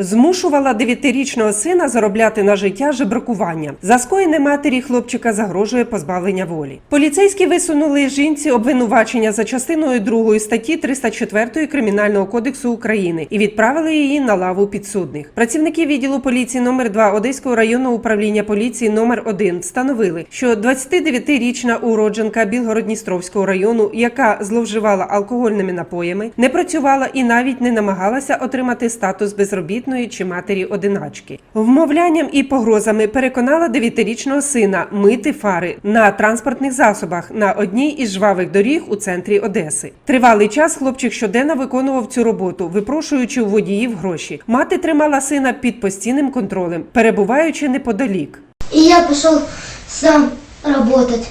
Змушувала дев'ятирічного сина заробляти на життя жебракування. За скоєне матері хлопчика загрожує позбавлення волі. Поліцейські висунули жінці обвинувачення за частиною 2 статті 304 Кримінального кодексу України і відправили її на лаву підсудних. Працівники відділу поліції номер 2 Одеського районного управління поліції номер 1 встановили, що 29-річна уродженка Білгородністровського району, яка зловживала алкогольними напоями, не працювала і навіть не намагалася отримати статус безробітної чи матері одиначки. Вмовлянням і погрозами переконала 9-річного сина мити фари на транспортних засобах на одній із жвавих доріг у центрі Одеси. Тривалий час хлопчик щоденно виконував цю роботу, випрошуючи у водіїв гроші. Мати тримала сина під постійним контролем, перебуваючи неподалік. И я пошел сам работать.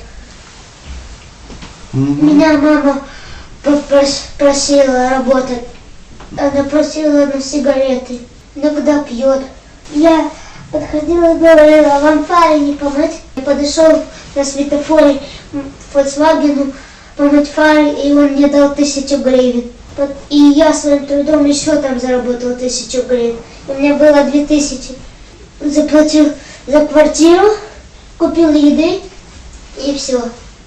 Меня мама попрос- просила работать. Она просила на сигареты. Иногда пьет. Я подходила и говорила, вам фары не помыть? Я подошел на светофоре м, Volkswagen помыть фары, и он мне дал тысячу гривен. И я своим трудом еще там заработал тысячу гривен. У меня было две тысячи. Заплатил за квартиру, купил еды и все.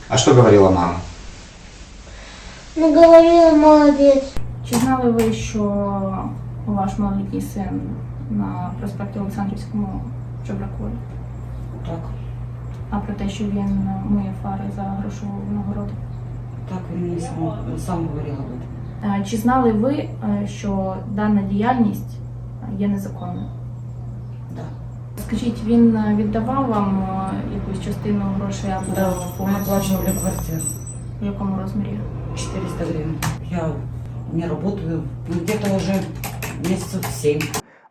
А что говорила мама? Ну, говорила, молодец. Чи знали ви, що ваш малолітній син на проспекті Олександрівському жебракує? Так, А про те, що він миє фари за грошову нагороду? так він мені сам, сам говорив. Е, Чи знали ви, е, що дана діяльність є незаконною? Да. Скажіть, він е, віддавав вам якусь частину грошей або Да, по мы оплачивали квартиру. в якому розмірі? 400 гривен. Я не работаю ну, где-то уже месяцев 7.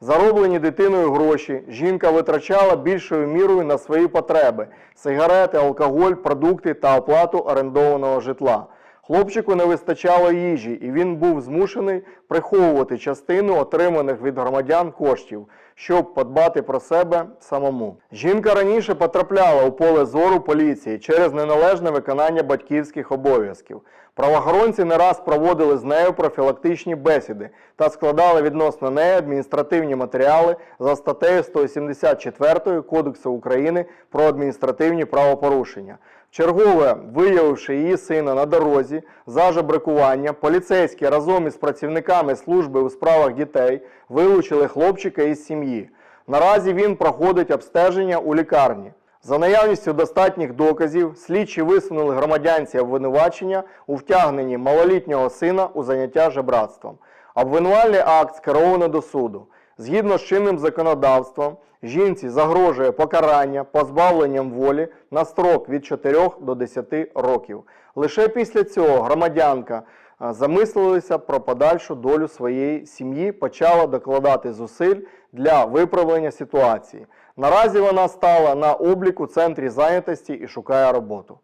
Зароблені дитиною гроші жінка витрачала більшою мірою на свої потреби: сигарети, алкоголь, продукти та оплату орендованого житла. Хлопчику не вистачало їжі, і він був змушений приховувати частину отриманих від громадян коштів, щоб подбати про себе самому. Жінка раніше потрапляла у поле зору поліції через неналежне виконання батьківських обов'язків. Правоохоронці не раз проводили з нею профілактичні бесіди та складали відносно неї адміністративні матеріали за статтею 174 Кодексу України про адміністративні правопорушення. Чергове, виявивши її сина на дорозі за жебракування, поліцейські разом із працівниками служби у справах дітей вилучили хлопчика із сім'ї. Наразі він проходить обстеження у лікарні. За наявністю достатніх доказів, слідчі висунули громадянці обвинувачення у втягненні малолітнього сина у заняття жебратством. Обвинувальний акт скеровано до суду. Згідно з чинним законодавством, жінці загрожує покарання позбавленням волі на строк від 4 до 10 років. Лише після цього громадянка замислилася про подальшу долю своєї сім'ї, почала докладати зусиль для виправлення ситуації. Наразі вона стала на облік у центрі зайнятості і шукає роботу.